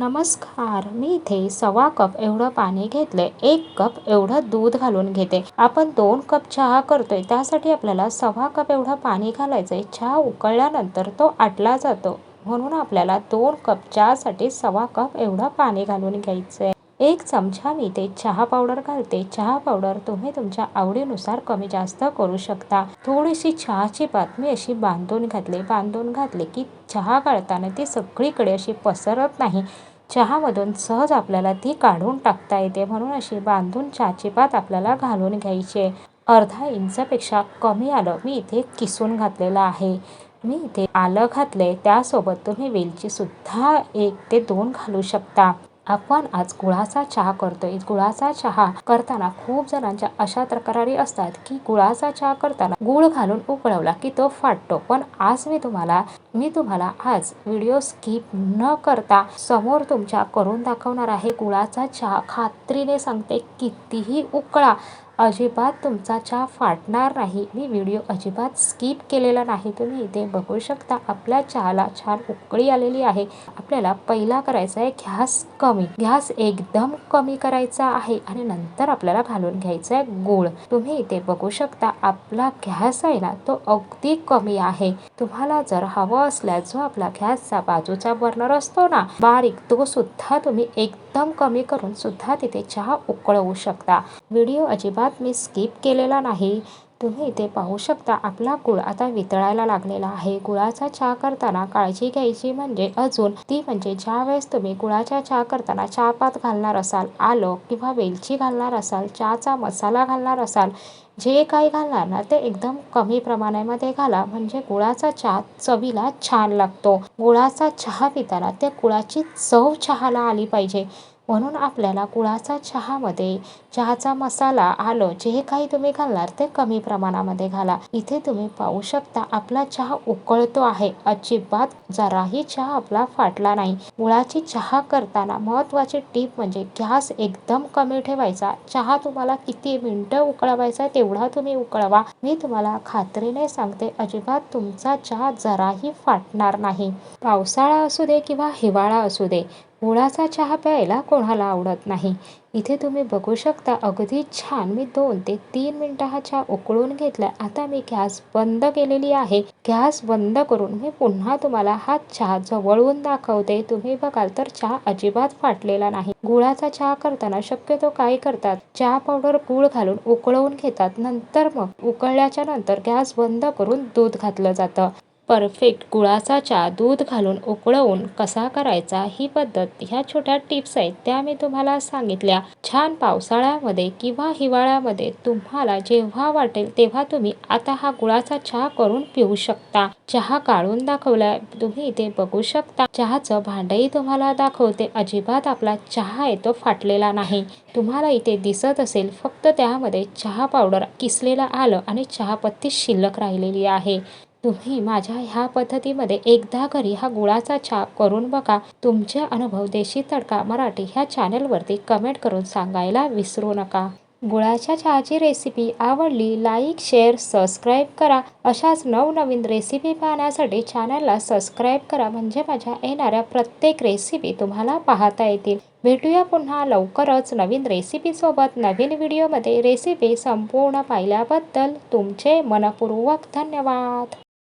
नमस्कार मी इथे सव्वा कप एवढं पाणी घेतलंय एक कप एवढं दूध घालून घेते. आपण दोन कप चहा करतोय त्यासाठी आपल्याला सव्वा कप एवढं पाणी घालायचंय. चहा उकळल्यानंतर तो आटला जातो. म्हणून आपल्याला दोन कप चहासाठी सव्वा कप एवढं पाणी घालून घ्यायचंय. एक चमचा मी इथे चहा पावडर घालते. चहा पावडर तुम्ही तुमच्या आवडीनुसार कमी जास्त करू शकता. थोडीशी चहाची पात मी अशी बांधून घातली. बांधून घातली की चहा काढताना ती सगळीकडे अशी पसरत नाही. चहामधून सहज आपल्याला ती काढून टाकता येते. म्हणून अशी बांधून चहाची पात आपल्याला घालून घ्यायची. आहे अर्धा इंचापेक्षा कमी आलं मी इथे किसून घातलेलं आहे. मी इथे आलं घातलंय. त्यासोबत तुम्ही वेलची सुद्धा एक ते दोन घालू शकता. आपण आज गुळाचा चहा करतोय. गुळाचा चहा करताना खूप जणांच्या अशा तक्रारी असतात की गुळाचा चहा करताना गुळ घालून उकळवला की तो फाटतो. पण आज मी तुम्हाला मी तुम्हाला आज व्हिडिओ स्किप न करता समोर तुमच्या करून दाखवणार आहे. गुळाचा चहा खात्रीने सांगते कितीही उकळा अजिबात तुमचा चहा फाटणार नाही. मी व्हिडिओ अजिबात स्किप केलेला नाही. तुम्ही इथे बघू शकता आपल्या चहाला छान उकळी आलेली आहे. आपल्याला पहिला करायचा आहे गॅस कमी. घॅस एकदम कमी करायचा आहे आणि नंतर आपल्याला घालून घ्यायचा आहे गूळ. तुम्ही इथे बघू शकता आपला घॅस आहे ना तो अगदी कमी आहे. तुम्हाला जर हवं असल्यास जो आपला घॅसचा बाजूचा बर्नर असतो ना बारीक तो सुद्धा तुम्ही एक एकदम कमी करून सुद्धा तिथे चहा उकळवू शकता. व्हिडिओ अजिबात मी स्किप केलेला नाही. तुम्ही इथे पाहू शकता आपला गुळ आता वितळायला लागलेला आहे. गुळाचा चहा करताना काळजी घ्यायची म्हणजे अजून ती म्हणजे ज्या वेळेस तुम्ही गुळाचा चहा करताना चहापात घालणार असाल आलं किंवा वेलची घालणार असाल चहाचा मसाला घालणार असाल जे काही घालणार ना ते एकदम कमी प्रमाणामध्ये घाला. म्हणजे गुळाचा चहा चवीला छान लागतो. गुळाचा चहा पिताना त्या गुळाची चव चहाला आली पाहिजे. म्हणून आपल्याला गुळाचा चहामध्ये चहाचा मसाला आलं जे काही तुम्ही घालणार ते कमी प्रमाणामध्ये घाला. इथे तुम्ही पाहू शकता आपला चहा उकळतो आहे. अजिबात जराही चहा आपला फाटला नाही. गुळाची चहा करताना महत्वाची टीप म्हणजे गॅस एकदम कमी ठेवायचा. चहा तुम्हाला किती मिनटं उकळवायचा तेवढा तुम्ही उकळवा. मी तुम्हाला खात्रीने सांगते अजिबात तुमचा चहा जराही फाटणार नाही. पावसाळा असू दे किंवा हिवाळा असू दे गुळाचा चहा प्यायला कोणाला आवडत नाही. इथे तुम्ही बघू शकता अगदी छान मी दोन ते तीन मिनटं हा चहा उकळून घेतला. आता मी गॅस बंद केलेली आहे. गॅस बंद करून मी पुन्हा तुम्हाला हा चहा जवळून दाखवते. तुम्ही बघाल तर चहा अजिबात फाटलेला नाही. गुळाचा चहा करताना शक्यतो काय करतात? चहा पावडर गुळ घालून उकळवून घेतात. नंतर मग उकळल्याच्या नंतर गॅस बंद करून दूध घातलं जातं. परफेक्ट गुळाचा चहा दूध घालून उकळवून कसा करायचा ही पद्धत ह्या छोट्या टिप्स आहेत त्या मी तुम्हाला सांगितल्या. छान पावसाळ्यामध्ये किंवा हिवाळ्यामध्ये तुम्हाला जेव्हा वाटेल तेव्हा तुम्ही आता हा गुळाचा चहा करून पिऊ शकता. चहा काढून दाखवला तुम्ही इथे बघू शकता. चहाचं भांडही तुम्हाला दाखवते अजिबात आपला चहा आहे तो फाटलेला नाही. तुम्हाला इथे दिसत असेल फक्त त्यामध्ये चहा पावडर किसलेला आलं आणि चहापत्ती शिल्लक राहिलेली आहे. तुम्ही माझ्या ह्या पद्धतीमध्ये एकदा घरी हा गुळाचा चहा करून बघा. तुमचे अनुभव देशी तडका मराठी ह्या चॅनलवरती कमेंट करून सांगायला विसरू नका. गुळाच्या चहाची रेसिपी आवडली लाईक शेअर सबस्क्राईब करा. अशाच नवनवीन रेसिपी पाहण्यासाठी चॅनलला सबस्क्राईब करा. म्हणजे माझ्या येणाऱ्या प्रत्येक रेसिपी तुम्हाला पाहता येतील. भेटूया पुन्हा लवकरच नवीन रेसिपीसोबत नवीन व्हिडिओमध्ये. रेसिपी संपूर्ण पाहिल्याबद्दल तुमचे मनपूर्वक धन्यवाद.